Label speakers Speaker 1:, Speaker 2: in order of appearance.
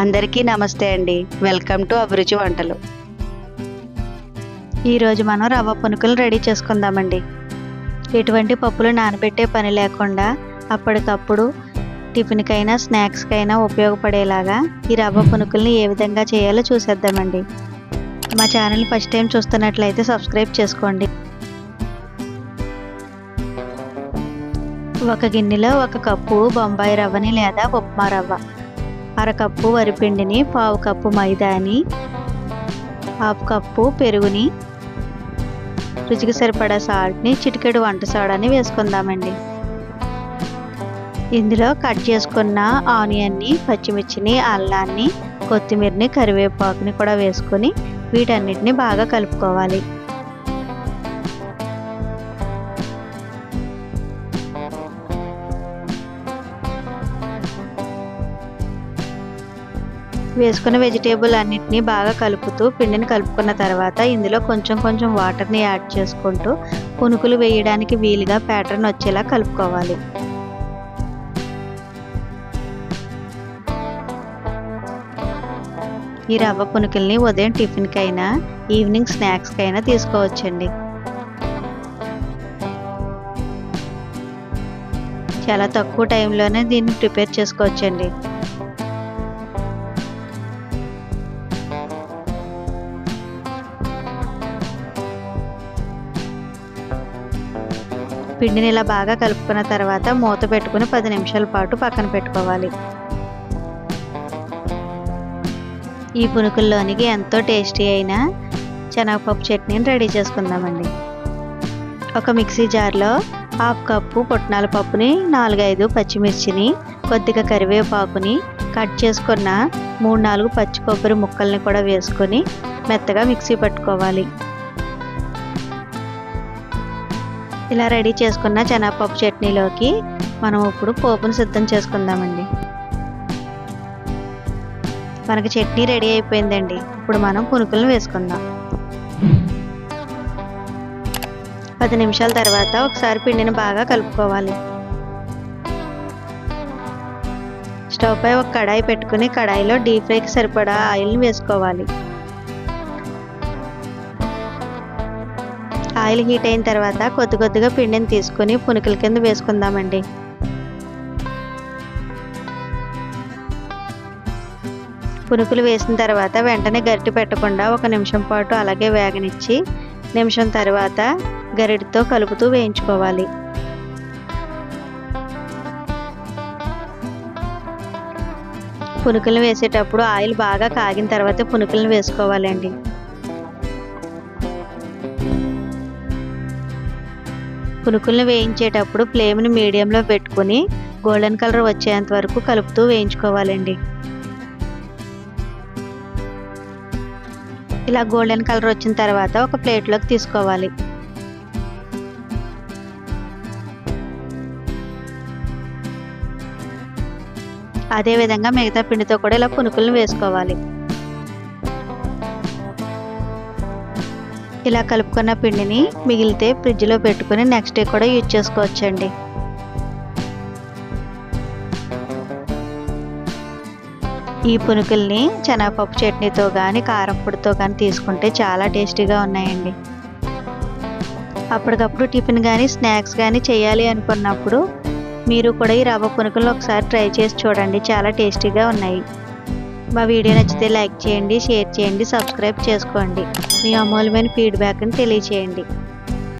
Speaker 1: అందరికీ నమస్తే అండి. వెల్కమ్ టు అభిరుచి వంటలు ఈరోజు మనం రవ్వ పునుకులు రెడీ చేసుకుందామండి. ఎటువంటి పప్పులు నానబెట్టే పని లేకుండా అప్పటికప్పుడు టిఫిన్కైనా స్నాక్స్కైనా ఉపయోగపడేలాగా ఈ రవ్వ పునుకుల్ని ఏ విధంగా చేయాలో చూసేద్దామండి. మా ఛానల్ ఫస్ట్ టైం చూస్తున్నట్లయితే సబ్స్క్రైబ్ చేసుకోండి. ఒక గిన్నెలో ఒక కప్పు బొంబాయి రవ్వని లేదా ఉప్మా రవ్వ. అరకప్పు వరిపిండిని పావు కప్పు మైదాని హాఫ్ కప్పు పెరుగుని రుచికి సరిపడా సాల్ట్ని చిటికెడు వంట సోడాని వేసుకుందామండి. ఇందులో కట్ చేసుకున్న ఆనియన్ని పచ్చిమిర్చిని అల్లాన్ని కొత్తిమీరని కరివేపాకుని కూడా వేసుకొని వీటన్నిటిని బాగా కలుపుకోవాలి. వేసుకున్న వెజిటేబుల్ అన్నిటినీ బాగా కలుపుతూ పిండిని కలుపుకున్న తర్వాత ఇందులో కొంచెం కొంచెం వాటర్ని యాడ్ చేసుకుంటూ పునుకులు వేయడానికి వీలుగా ప్యాటర్న్ వచ్చేలా కలుపుకోవాలి. ఈ రవ్వ పునుకుల్ని ఉదయం టిఫిన్కైనా ఈవినింగ్ స్నాక్స్కైనా తీసుకోవచ్చండి. చాలా తక్కువ టైంలోనే దీన్ని ప్రిపేర్ చేసుకోవచ్చండి. పిండిని ఇలా బాగా కలుపుకున్న తర్వాత మూత పెట్టుకుని పది నిమిషాల పాటు పక్కన పెట్టుకోవాలి. ఈ పునుకుల్లోనికి ఎంతో టేస్టీ అయిన శనగపప్పు చట్నీని రెడీ చేసుకుందామండి. ఒక మిక్సీ జార్లో హాఫ్ కప్పు పుట్నాల పప్పుని నాలుగైదు పచ్చిమిర్చిని కొద్దిగా కరివేపాకుని కట్ చేసుకున్న మూడు నాలుగు పచ్చి కొబ్బరి ముక్కల్ని కూడా వేసుకొని మెత్తగా మిక్సీ పట్టుకోవాలి. ఇలా రెడీ చేసుకున్న శనగపప్పు చట్నీలోకి మనం ఇప్పుడు పోపును సిద్ధం చేసుకుందామండి. మనకి చట్నీ రెడీ అయిపోయిందండి. ఇప్పుడు మనం పునుకులను వేసుకుందాం. పది నిమిషాల తర్వాత ఒకసారి పిండిని బాగా కలుపుకోవాలి. స్టవ్ పై ఒక కడాయి పెట్టుకుని కడాయిలో డీప్ ఫ్రైకి సరిపడా ఆయిల్ని వేసుకోవాలి. ఆయిల్ హీట్ అయిన తర్వాత కొద్ది కొద్దిగా పిండిని తీసుకొని పునుకుల కింద వేసుకుందామండి. పునుకులు వేసిన తర్వాత వెంటనే గరిటె పెట్టకుండా ఒక నిమిషం పాటు అలాగే వేగనిచ్చి నిమిషం తర్వాత గరిటెతో కలుపుతూ వేయించుకోవాలి. పునుకులను వేసేటప్పుడు ఆయిల్ బాగా కాగిన తర్వాత పునుకులను వేసుకోవాలండి. పునుకులను వేయించేటప్పుడు ఫ్లేమ్ని మీడియంలో పెట్టుకుని గోల్డెన్ కలర్ వచ్చేంత వరకు కలుపుతూ వేయించుకోవాలండి. ఇలా గోల్డెన్ కలర్ వచ్చిన తర్వాత ఒక ప్లేట్లోకి తీసుకోవాలి. అదేవిధంగా మిగతా పిండితో కూడా ఇలా పునుకులను వేసుకోవాలి. ఇలా కలుపుకున్న పిండిని మిగిలితే ఫ్రిడ్జ్లో పెట్టుకుని నెక్స్ట్ డే కూడా యూజ్ చేసుకోవచ్చండి. ఈ పునుకుల్ని శనగపప్పు చట్నీతో కానీ కారంపొడితో కానీ తీసుకుంటే చాలా టేస్టీగా ఉన్నాయండి. అప్పటికప్పుడు టిఫిన్ కానీ స్నాక్స్ కానీ చేయాలి అనుకున్నప్పుడు మీరు కూడా ఈ రవ్వ పునుకులను ఒకసారి ట్రై చేసి చూడండి. చాలా టేస్టీగా ఉన్నాయి. మా వీడియో నచ్చితే లైక్ చేయండి షేర్ చేయండి సబ్స్క్రైబ్ చేసుకోండి. మీ అమూల్యమైన ఫీడ్బ్యాక్ని తెలియచేయండి.